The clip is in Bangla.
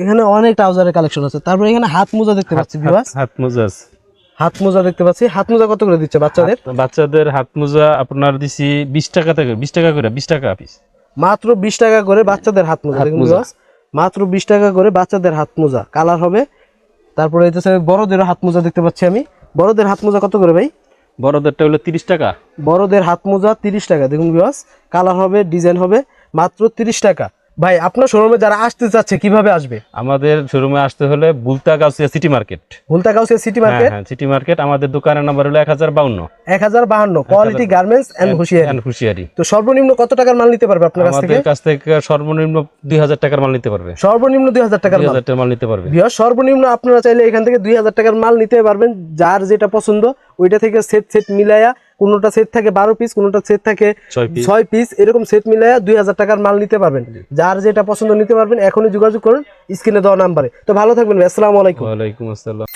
এখানে অনেক ট্রাউজারের কালেকশন আছে। তারপরে এখানে হাত মোজা দেখতে পাচ্ছি ভিউয়ার্স হাত- মোজা আছে। হাত মোজা দেখতে পাচ্ছি। হাত মোজা কত করে দিচ্ছে বাচ্চাদের? বাচ্চাদের হাত মোজা আপনার দিছি বিশ টাকা থেকে বিশ টাকা করে বিশ টাকা পিস মাত্র বিশ টাকা করে বাচ্চাদের হাত মোজা দেখুন। মাত্র বিশ টাকা করে বাচ্চাদের হাত মোজা। কালার হবে। তারপরে যে বড়দের হাত মোজা দেখতে পাচ্ছি আমি। বড়দের হাত মোজা কত করে ভাই? বড়দেরটা হলো তিরিশ টাকা। বড়দের হাত মোজা তিরিশ টাকা দেখুন বিবাস কালার হবে ডিজাইন হবে মাত্র তিরিশ টাকা। ভাই আপনার শোরুমে যারা আসতে চাচ্ছে কীভাবে আসবে? আমাদের শোরুমে আসতে হলে Bhulta Gausia city market Bhulta Gausia city হ্যাঁ মার্কেট হ্যাঁ সিটি মার্কেট আমাদের দোকানের নাম্বার হলো এক হাজার বাউন্ন। এক হাজার বাহান্ন quality garments and hosiery and hosiery তো সর্বনিম্ন কত টাকার মাল নিতে পারবে আপনার কাছ থেকে? আমাদের কাছ থেকে সর্বনিম্ন দুই হাজার টাকার মাল নিতে পারবে। সর্বনিম্ন দুই হাজার টাকার দুই মাল হাজার টাকার মাল নিতে পারবে। সর্বনিম্ন আপনারা চাইলে এখান থেকে দুই হাজার টাকার মাল নিতে পারবেন যার যেটা পছন্দ ওইটা থেকে সেট সেট মিলাইয়া কোনোটা সেট থাকে বারো পিস কোনটা সেট থাকে ছয় পিস এরকম সেট মিলাইয়া দুই হাজার টাকার মাল নিতে পারবেন। যার যেটা পছন্দ নিতে পারবেন এখনই যোগাযোগ করুন স্ক্রিনে দেওয়া নাম্বারে তো ভালো থাকবেন আসসালামাইকুম আসসালামু আলাইকুম। ওয়ালাইকুম আসসালাম।